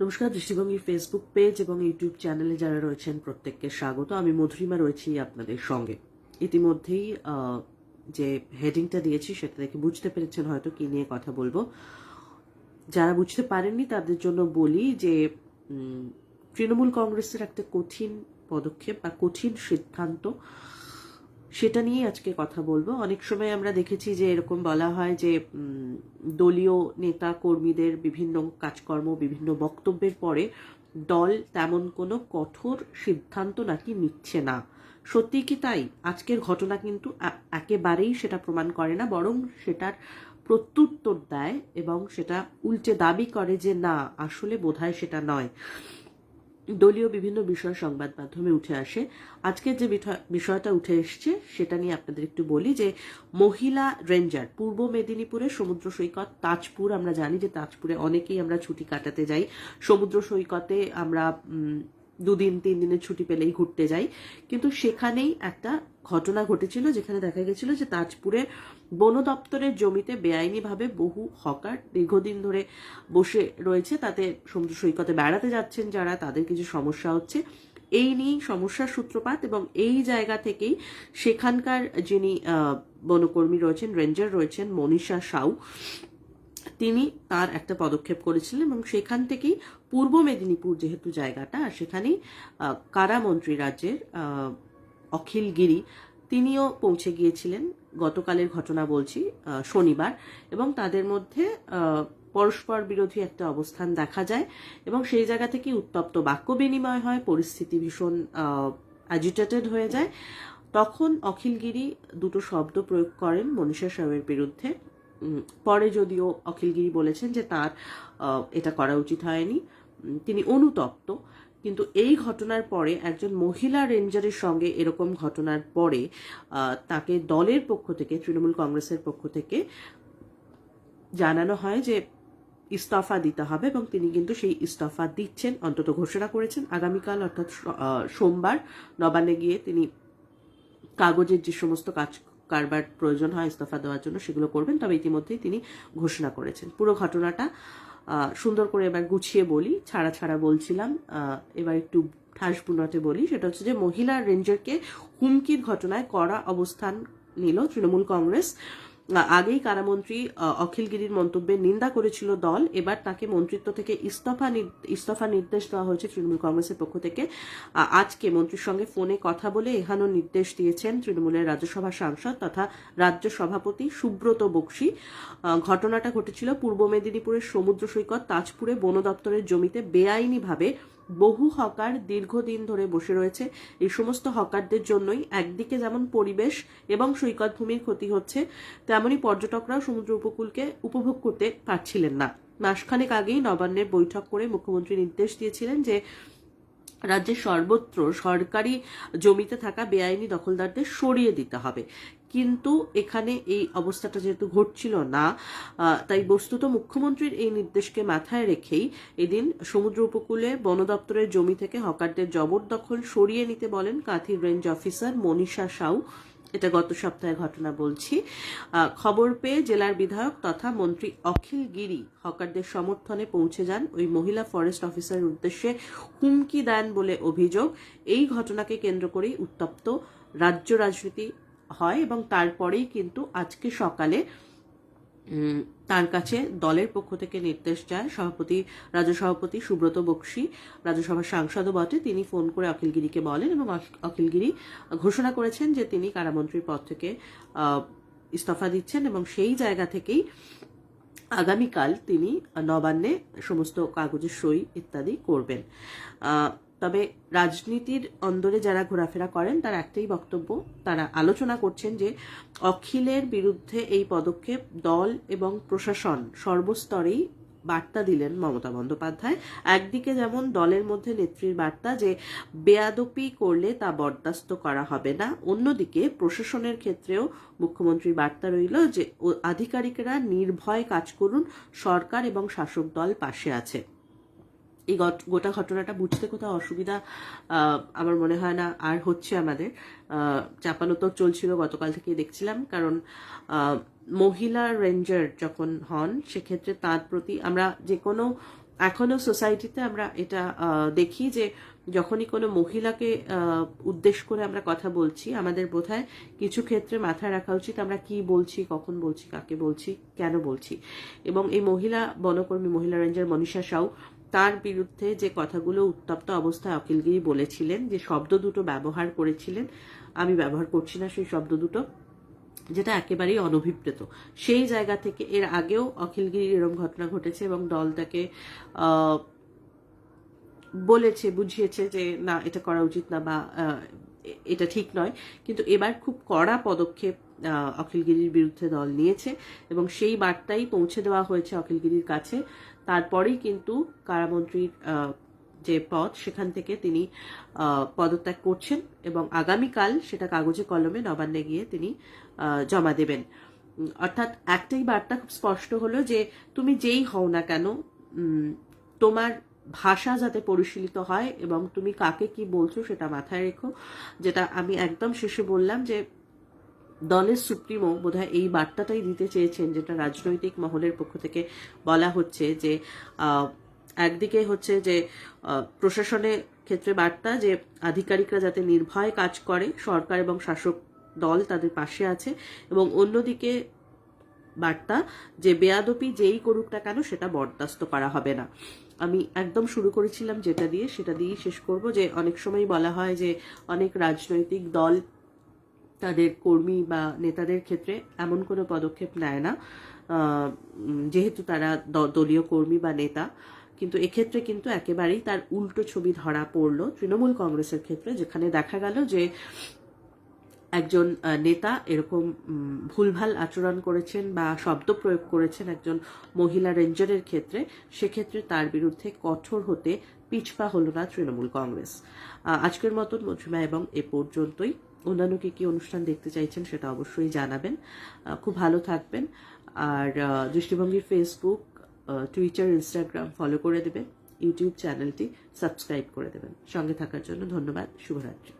নমস্কার দৃষ্টিভঙ্গির Facebook page এবং ইউটিউব চ্যানেলে যারা রয়েছেন, প্রত্যেককে স্বাগত। আমি মধুরিমা রয়েছি আপনাদের সঙ্গে। ইতিমধ্যেই যে হেডিংটা দিয়েছি, সেটা দেখে বুঝতে পেরেছেন হয়তো কি নিয়ে কথা বলব। যারা বুঝতে পারেননি, তাদের জন্য বলি যে তৃণমূল কংগ্রেসের একটা কঠিন পদক্ষেপ বা কঠিন সিদ্ধান্ত সেটা নিয়ে আজকে কথা বলব। অনেক সময় আমরা দেখেছি যে এরকম বলা হয় যে দলীয় নেতা কর্মীদের বিভিন্ন কাজকর্ম, বিভিন্ন বক্তব্যের পরে দল তেমন কোনো কঠোর সিদ্ধান্ত নাকি নিচ্ছে না। সত্যি কি তাই? আজকের ঘটনা কিন্তু একেবারেই সেটা প্রমাণ করে না, বরং সেটার প্রত্যুত্তর দেয় এবং সেটা উল্টে দাবি করে যে, না, আসলে বোধহয় সেটা নয়। দলীয় বিভিন্ন বিষয় সংবাদ মাধ্যমে উঠে আসে। আজকে যে বিষয়টা উঠে এসছে, সেটা নিয়ে আপনাদের একটু বলি যে, মহিলা রেঞ্জার, পূর্ব মেদিনীপুরে সমুদ্র সৈকত তাজপুর, আমরা জানি যে তাজপুরে অনেকেই আমরা ছুটি কাটাতে যাই। সমুদ্র সৈকতে আমরা দুদিন, তিন দিনের ছুটি পেলেই ঘুরতে যাই। কিন্তু সেখানেই একটা ঘটনা ঘটেছিল যেখানে দেখা গেছিল যে তাজপুরে বন দপ্তরের জমিতে বেআইনিভাবে বহু হকার দীর্ঘদিন ধরে বসে রয়েছে। তাতে সমুদ্র সৈকতে বেড়াতে যাচ্ছেন যারা, তাদের কিছু সমস্যা হচ্ছে। এই নিয়েই সমস্যার সূত্রপাত এবং এই জায়গা থেকেই সেখানকার যিনি বনকর্মী রয়েছেন, রেঞ্জার রয়েছেন, মনীষা সাউ, তিনি তার একটা পদক্ষেপ করেছিলেন এবং সেখান থেকেই পূর্ব মেদিনীপুর যেহেতু জায়গাটা সেখানেই কারামন্ত্রী রাজ্যের অখিল গিরি তিনিও পৌঁছে গিয়েছিলেন। গতকালের ঘটনা বলছি শনিবার এবং তাদের মধ্যে পরস্পর বিরোধী একটা অবস্থান দেখা যায় এবং সেই জায়গা থেকে উত্তপ্ত বাক্য বিনিময় হয়, পরিস্থিতি ভীষণ অ্যাজিটেটেড হয়ে যায়। তখন অখিলগিরি দুটো শব্দ প্রয়োগ করেন মনীষা সাহের বিরুদ্ধে। পরে যদিও অখিলগিরি বলেছেন যে তার এটা করা উচিত হয়নি। তিনি অনুতপ্ত। কিন্তু এই ঘটনার পরে একজন মহিলা রেঞ্জারের সঙ্গে এরকম ঘটনার পরে তাকে দলের পক্ষ থেকে, তৃণমূল কংগ্রেসের পক্ষ থেকে জানানো হয় যে ইস্তফা দিতে হবে এবং তিনি কিন্তু সেই ইস্তফা দিচ্ছেন, অন্তত ঘোষণা করেছেন। আগামীকাল অর্থাৎ সোমবার নবান্নে গিয়ে তিনি কাগজের যে সমস্ত কাজ, কারবার প্রয়োজন হয় ইস্তফা দেওয়ার জন্য সেগুলো করবেন। তবে ইতিমধ্যেই তিনি ঘোষণা করেছেন। পুরো ঘটনাটা সুন্দর করে এবার গুছিয়ে বলি, ছাড়া ছাড়া বলছিলাম। এবার একটু ঠাস বলি, সেটা হচ্ছে যে মহিলা রেঞ্জারকে হুমকির ঘটনায় কড়া অবস্থান নিল তৃণমূল কংগ্রেস। আগেই কারামন্ত্রী অখিলগিরির মন্তব্যের নিন্দা করেছিল দল। এবার তাকে মন্ত্রিত্ব থেকে ইস্তফা ইস্তফা নির্দেশ দেওয়া হয়েছে তৃণমূল কংগ্রেসের পক্ষ থেকে। আজকে মন্ত্রীর সঙ্গে ফোনে কথা বলে এহানো নির্দেশ দিয়েছেন তৃণমূলের রাজ্যসভা সাংসদ তথা রাজ্য সভাপতি সুব্রত বক্সি। ঘটনাটা ঘটেছিল পূর্ব মেদিনীপুরের সমুদ্র সৈকত তাজপুরে বন দপ্তরের জমিতে বেআইনিভাবে বহু হকার দীর্ঘদিন ধরে বসে রয়েছে। এই সমস্ত হকারদের জন্যই একদিকে যেমন পরিবেশ এবং সৈকত ভূমির ক্ষতি হচ্ছে, তেমনি পর্যটকরাও সমুদ্র উপকূলকে উপভোগ করতে পারছিলেন না। মাসখানেক আগেই নবান্নের বৈঠক করে মুখ্যমন্ত্রী নির্দেশ দিয়েছিলেন যে, রাজ্যের সর্বত্র সরকারি জমিতে থাকা বেআইনি দখলদারদের সরিয়ে দিতে হবে। কিন্তু এখানে এই অবস্থাটা যেহেতু ঘটছিল না তাই বস্তুত মুখ্যমন্ত্রীর এই নির্দেশকে মাথায় রেখেই এদিন সমুদ্র উপকূলে বন দপ্তরের জমি থেকে হকারদের জবরদখল সরিয়ে নিতে বলেন কাঁথির রেঞ্জ অফিসার মনীষা সাউ। এটা গত সপ্তাহের ঘটনা বলছি। খবর পেয়ে জেলার বিধায়ক তথা মন্ত্রী অখিল গিরি হকারদের সমর্থনে পৌঁছে যান ওই মহিলা ফরেস্ট অফিসারের উদ্দেশ্যে হুমকি দেন বলে অভিযোগ। এই ঘটনাকে কেন্দ্র করেই উত্তপ্ত রাজ্য রাজনীতি হয় এবং তারপরেই কিন্তু আজকে সকালে তার কাছে দলের পক্ষ থেকে নির্দেশ যায়। সভাপতি রাজ্য সভাপতি সুব্রত বক্সি, রাজ্যসভার সাংসদও বটে, তিনি ফোন করে অখিলগিরিকে বলেন এবং অখ- অখিলগিরি ঘোষণা করেছেন যে তিনি কারামন্ত্রীর পদ থেকে ইস্তফা দিচ্ছেন এবং সেই জায়গা থেকেই আগামীকাল তিনি নবান্নে সমস্ত কাগজের সই ইত্যাদি করবেন। তবে রাজনীতির অন্দরে যারা ঘোরাফেরা করেন, তার একটাই বক্তব্য, তারা আলোচনা করছেন যে অখিলের বিরুদ্ধে এই পদক্ষেপ দল এবং প্রশাসন সর্বস্তরেই বার্তা দিলেন মমতা বন্দ্যোপাধ্যায়। একদিকে যেমন দলের মধ্যে নেত্রীর বার্তা যে বেয়াদপি করলে তা বরদাস্ত করা হবে না, অন্যদিকে প্রশাসনের ক্ষেত্রেও মুখ্যমন্ত্রীর বার্তা রইল যে আধিকারিকেরা নির্ভয় কাজ করুন, সরকার এবং শাসক দল পাশে আছে। এই গোটা ঘটনাটা বুঝতে কোথাও অসুবিধা আমার মনে হয় না, আর হচ্ছে আমাদের। চাপানোতর চলছিল, গতকাল থেকে দেখছিলাম, কারণ মহিলা রেঞ্জার যখন হন, সেক্ষেত্রে তার প্রতি আমরা যে কোনো, এখনও সোসাইটিতে আমরা এটা দেখি যে যখনই কোনো মহিলাকে উদ্দেশ্য করে আমরা কথা বলছি, আমাদের বোধহয় কিছু ক্ষেত্রে মাথায় রাখা উচিত আমরা কি বলছি, কখন বলছি, কাকে বলছি, কেন বলছি। এবং এই মহিলা বনকর্মী মহিলা রেঞ্জার মনীষা সাউ তার বিরুদ্ধে যে কথাগুলো উত্তপ্ত অবস্থায় অখিলগিরি বলেছিলেন, যে শব্দ দুটো ব্যবহার করেছিলেন, আমি ব্যবহার করছি না সেই শব্দ দুটো, যেটা একেবারেই অনভিপ্রেত। সেই জায়গা থেকে এর আগেও অখিলগিরির এরম ঘটনা ঘটেছে এবং দল তাকে বলেছে, বুঝিয়েছে যে না, এটা করা উচিত না বা এটা ঠিক নয়। কিন্তু এবার খুব কড়া পদক্ষেপ অখিলগিরির বিরুদ্ধে দল নিয়েছে এবং সেই বার্তাই পৌঁছে দেওয়া হয়েছে অখিলগিরির কাছে। তারপরেই কিন্তু কারামন্ত্রীর যে পদ, সেখান থেকে তিনি পদত্যাগ করছেন এবং আগামীকাল সেটা কাগজে কলমে নবান্নে গিয়ে তিনি জমা দেবেন। অর্থাৎ একটাই বার্তা খুব স্পষ্ট হলো যে তুমি যেই হও না কেন তোমার ভাষা যাতে পরিশীলিত হয় এবং তুমি কাকে কি বলছো সেটা মাথায় রেখো। যেটা আমি একদম শেষে বললাম যে দলের সুপ্রিমো বোধহয় এই বার্তাটাই দিতে চেয়েছেন, যেটা রাজনৈতিক মহলের পক্ষ থেকে বলা হচ্ছে যে একদিকে হচ্ছে যে প্রশাসনের ক্ষেত্রে বার্তা যে, আধিকারিকরা যাতে নির্ভয়ে কাজ করে, সরকার এবং শাসক দল তাদের পাশে আছে, এবং অন্যদিকে বার্তা যে, বেয়াদপি যেই করুক না কেন সেটা বরদাস্ত করা হবে না। আমি একদম শুরু করেছিলাম যেটা দিয়ে, সেটা দিয়েই শেষ করব যে, অনেক সময় বলা হয় যে, অনেক রাজনৈতিক দল তাদের কর্মী বা নেতাদের ক্ষেত্রে এমন কোনো পদক্ষেপ নেয় না। যেহেতু তারা দলীয় কর্মী বা নেতা, কিন্তু এক্ষেত্রে কিন্তু একেবারেই তার উল্টো ছবি ধরা পড়ল তৃণমূল কংগ্রেসের ক্ষেত্রে, যেখানে দেখা গেল যে একজন নেতা এরকম ভুলভাল আচরণ করেছেন বা শব্দ প্রয়োগ করেছেন একজন মহিলা রেঞ্জারের ক্ষেত্রে, সেক্ষেত্রে তার বিরুদ্ধে কঠোর হতে পিছপা হল না তৃণমূল কংগ্রেস। আজকের মতন মধুমা এবং এ পর্যন্তই। অন্যান্য কী কী অনুষ্ঠান দেখতে চাইছেন সেটা অবশ্যই জানাবেন। খুব ভালো থাকবেন। আর দৃষ্টিভঙ্গির ফেসবুক টুইটার ইনস্টাগ্রাম ফলো করে দেবেন। ইউটিউব চ্যানেলটি সাবস্ক্রাইব করে দেবেন। সঙ্গে থাকার জন্য ধন্যবাদ। শুভরাত্রি।